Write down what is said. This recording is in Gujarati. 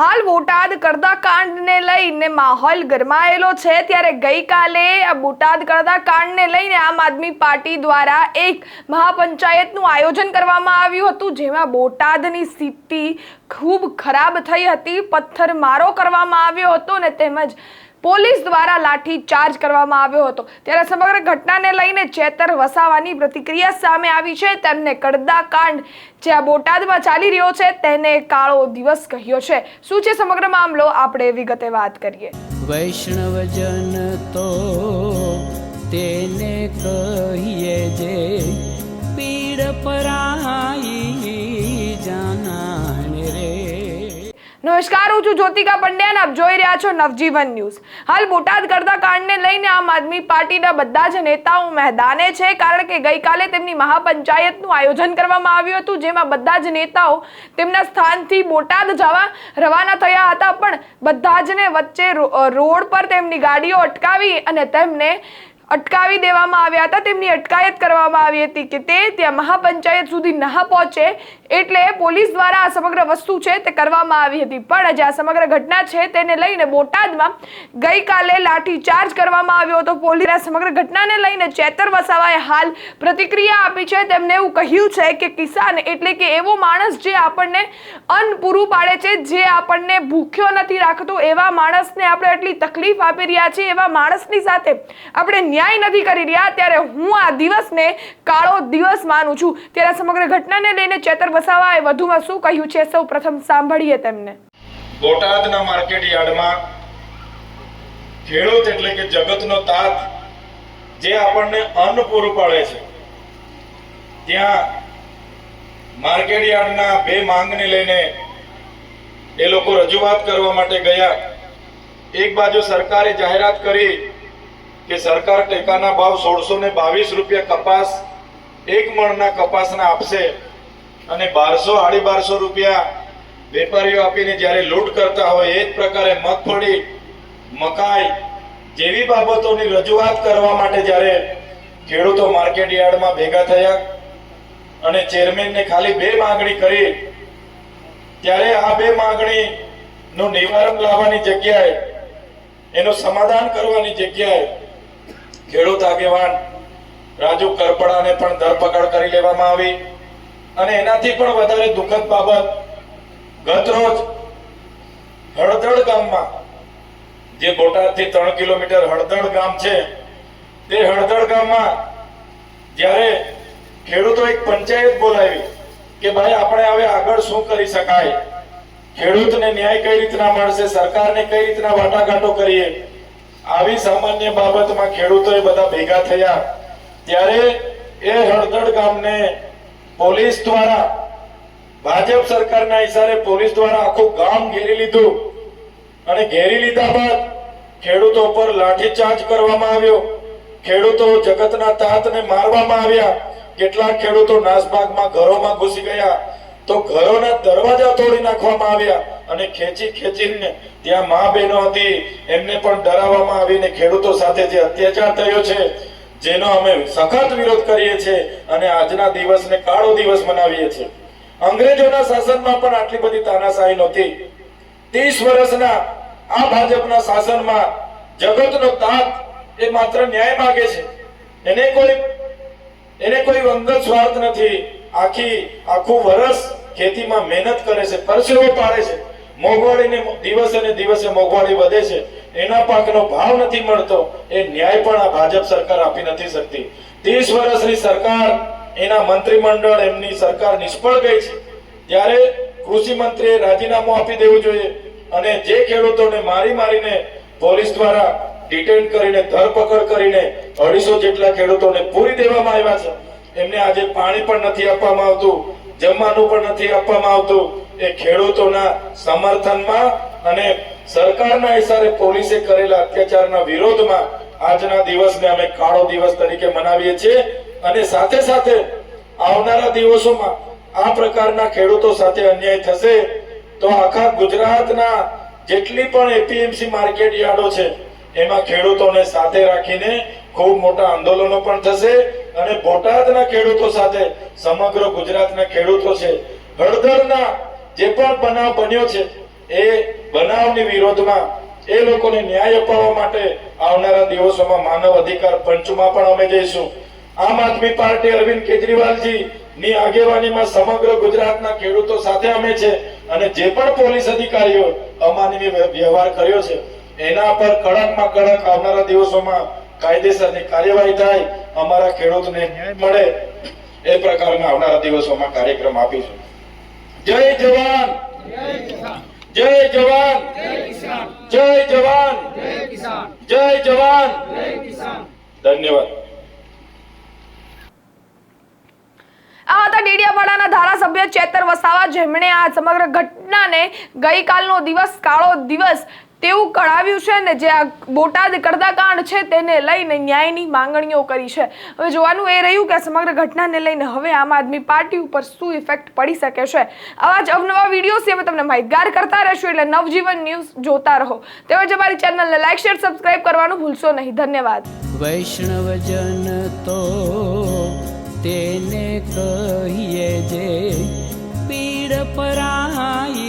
હાલ બોટાદ કરતા કાંડને લઈને માહોલ ગરમાયેલો છે. ત્યારે ગઈકાલે આ બોટાદ કરતા કાંડને લઈને આમ આદમી પાર્ટી દ્વારા એક મહાપંચાયતનું આયોજન કરવામાં આવ્યું હતું, જેમાં બોટાદની સ્થિતિ ખૂબ ખરાબ થઈ હતી. પથ્થરમારો કરવામાં આવ્યો હતો ને તેમજ પોલીસ દ્વારા લાઠી ચાર્જ કરવામાં આવ્યો હતો. ત્યારે સમગ્ર ઘટનાને લઈને ચેતર વસાવાની પ્રતિક્રિયા સામે આવી છે. તેમને કડદા કાંડ જે આ બોટાદમાં ચાલી રહ્યો છે, તેને કાળો દિવસ કહ્યો છે. શું છે સમગ્ર મામલો? આપણે વિગતે વાત કરીએ. વૈષ્ણવજન તો તેને કહીએ જે નમસ્કાર, હું છું જ્યોતિકા પંડ્યા આપ જોઈ રહ્યા છો નવજીવન ન્યૂઝ. હાલ બોટાદ કરતા કાંડને લઈને આમ આદમી પાર્ટીના બધા જ નેતાઓ મેદાને છે, કારણ કે ગઈકાલે તેમની મહાપંચાયતનું આયોજન કરવામાં આવ્યું હતું, જેમાં બધા જ નેતાઓ તેમના સ્થાનથી બોટાદ જવા રવાના થયા હતા, પણ બધા જને વચ્ચે રોડ પર તેમની ગાડીઓ અટકાવી અને તેમને અટકાવી દેવામાં આવ્યા હતા. તેમની અટકાયત કરવામાં આવી હતી કે તે ત્યાં મહાપંચાયત સુધી ન પહોંચે એટલે પોલીસ દ્વારા આ સમગ્ર વસ્તુ છે તે કરવામાં આવી હતી. પણ જે આ સમગ્ર ઘટના છે તેને લઈને બોટાદમાં ગઈકાલે લાઠીચાર્જ કરવામાં આવ્યો હતો. પોલીસે સમગ્ર ઘટનાને લઈને ચેતર વસાવાએ હાલ પ્રતિક્રિયા આપી છે. તેમને એવું કહ્યું છે કે કિસાન એટલે કે એવો માણસ જે આપણને અન્ન પૂરું પાડે છે, જે આપણને ભૂખ્યો નથી રાખતો, એવા માણસને આપણે એટલી તકલીફ આપી રહ્યા છીએ, એવા માણસની સાથે આપણે ન્યાય નથી કરી રહ્યા, ત્યારે હું આ દિવસને કાળો દિવસ માનું છું. ત્યારે સમગ્ર ઘટનાને લઈને ચેતર વસાવાએ વધુમાં શું કહ્યું છે, સૌ પ્રથમ સાંભળીએ તેમને. બોટાદના માર્કેટ યાર્ડમાં ખેડૂત એટલે કે જગતનો તાત જે આપણને અન્ન પૂરું પાડે છે, ત્યાં માર્કેટ યાર્ડના બે માંગને લઈને એ લોકો રજૂઆત કરવા માટે ગયા. એક બાજુ સરકારે જાહેરાત કરી કે સરકાર ટેકાના ભાવ સોળસો ને બાવીસ રૂપિયા કપાસ એક મણના કપાસના આપશે અને બારસો સાડી બારસો રૂપિયા વેપારીઓ આપીને જ્યારે લૂંટ કરતા હોય એ જ પ્રકારે મગફળી, મકાઈ જેવી બાબતોની રજૂઆત કરવા માટે જ્યારે ખેડૂતો માર્કેટ યાર્ડમાં ભેગા થયા અને ચેરમેનને ખાલી બે માંગણી કરી, ત્યારે આ બે માંગણી નું નિવારણ લાવવાની જગ્યાએ, એનું સમાધાન કરવાની જગ્યાએ ખેડૂત આગેવાન રાજુ કરપડાને પણ ધરપકડ કરી લેવામાં આવી અને એનાથી પણ વધારે દુઃખદ બાબત ગત રોજ હળદળ ગામમાં, જે બોટાદથી ત્રણ કિલોમીટર હળદળ ગામ છે, તે હળદળ ગામમાં જ્યારે ખેડૂતો એક પંચાયત બોલાવી કે ભાઈ આપણે હવે આગળ શું કરી શકાય, ખેડૂતને ન્યાય કઈ રીતના મળશે, સરકારને કઈ રીતના વાટાઘાટો કરીએ આવી સામાન્ય બાબતમાં ખેડૂતોએ બધા ભેગા થયા. ત્યારે એ હળદડ ગામને પોલીસ દ્વારા, ભાજપ સરકારના ઇશારે પોલીસ દ્વારા આખું ગામ ઘેરી લીધું. અને ઘેરી લીધા બાદ ખેડૂતો પર લાઠીચાર્જ કરવામાં આવ્યો. ખેડૂતો જગતના તાતને મારવામાં આવ્યા. કેટલાક ખેડૂતો નાસભાગમાં ઘરોમાં ઘૂસી ગયા. તો ઘરોના દરવાજા તોડી નાખવામાં આવ્યા. અને ખેંચી ખેંચીને ત્યાં મા બહેનો હતી, એમને પણ ડરાવવામાં આવીને ખેડૂતો સાથે જે અત્યાચાર થયો છે, જેનો અમે સખત વિરોધ કરીએ છીએ અને આજના દિવસને કાળો દિવસ મનાવીએ છીએ. અંગ્રેજોના શાસનમાં પણ આટલી બધી તાનાશાહી નહોતી. ત્રીસ વર્ષના આ ભાજપના શાસનમાં જગતનો તાત એ માત્ર ન્યાય માગે છે. એને કોઈ એને કોઈ અંગત સ્વાર્થ નથી. આખી, આખું વર્ષ ખેતીમાં મહેનત કરે છે, પરસેવો પાડે છે. મોંઘવાડીને દિવસે ને દિવસે મોંઘવાળી વધે છે. એના પાકનો ભાવ નથી મળતો. એ ન્યાય પણ આ ભાજપ સરકાર આપી નથી શકતી. ત્રીસ વર્ષની સરકાર, એના મંત્રીમંડળ, એમની સરકાર નિષ્ફળ ગઈ છે. ત્યારે કૃષિ મંત્રીએ રાજીનામું આપી દેવું જોઈએ અને જે ખેડૂતોને મારી મારીને પોલીસ દ્વારા ડિટેન કરીને, ધરપકડ કરીને અઢીસો જેટલા ખેડૂતોને પૂરી દેવામાં આવ્યા છે. એમને આજે પાણી પણ નથી આપવામાં આવતું, જમવાનું પણ નથી આપવામાં આવતું. એ ખેડૂતોના સમર્થનમાં અને સરકારના હિસારે પોલીસે કરેલા અત્યાચારના વિરોધમાં આજના દિવસને અમે કાળો દિવસ તરીકે મનાવીએ છીએ અને સાથે સાથે આવનારા દિવસોમાં આ પ્રકારના ખેડૂતો સાથે અન્યાય થશે તો આખા ગુજરાતના જેટલી પણ એપીએમસી માર્કેટ યાર્ડો છે, એમાં ખેડૂતોને સાથે રાખીને ખૂબ મોટા આંદોલનો પણ થશે અને બોટાદના ખેડૂતો સાથે સમગ્ર ગુજરાતના ખેડૂતો છે. હળદરના જે પણ બનાવ બન્યો છે, એ બનાવની વિરોધમાં એ લોકોને ન્યાય અપાવવા માટે આવનારા દિવસોમાં માનવ અધિકાર પંચમાં પણ અમે જઈશું. આમ આદમી પાર્ટી અરવિંદ કેજરીવાલજી ની આગેવાનીમાં સમગ્ર ગુજરાતના ખેડૂતો સાથે અમે છે અને જે પણ પોલીસ અધિકારીઓ અમાનવીય વ્યવહાર કર્યો છે, એના પર કડકમાં કડક આવનારા દિવસોમાં કાયદેસરની કાર્યવાહી થાય, અમારા ખેડૂતને મળે એ પ્રકારના આવનારા દિવસોમાં કાર્યક્રમ આપીશું. જય જવાન જય જવાન જય જવાન જય જવાન ધન્યવાદ આ હતા ડેડિયાપાડાના ધારાસભ્ય ચેતર વસાવા જેમણે આ સમગ્ર ઘટનાને ગઈકાલનો દિવસ કાળો દિવસ તેવું કળાવ્યું છે ને જે આ બોટાદ કરદાકાંડ છે તેને લઈને ન્યાયની માંગણીઓ કરી છે. હવે જોવાનું એ રહ્યું કે સમગ્ર ઘટનાને લઈને હવે આમ આદમી પાર્ટી ઉપર શું ઇફેક્ટ પડી શકે છે? આવા જ અવનવા વિડીયોથી અમે તમને માહિતગાર કરતા રહેશું એટલે નવજીવન ન્યૂઝ જોતા રહો. તેમજ અમારી ચેનલને લાઈક શેર સબસ્ક્રાઇબ કરવાનું ભૂલશો નહીં. ધન્યવાદ. વૈષ્ણવજન તો તેને કહીએ જે પીડ પરાઈ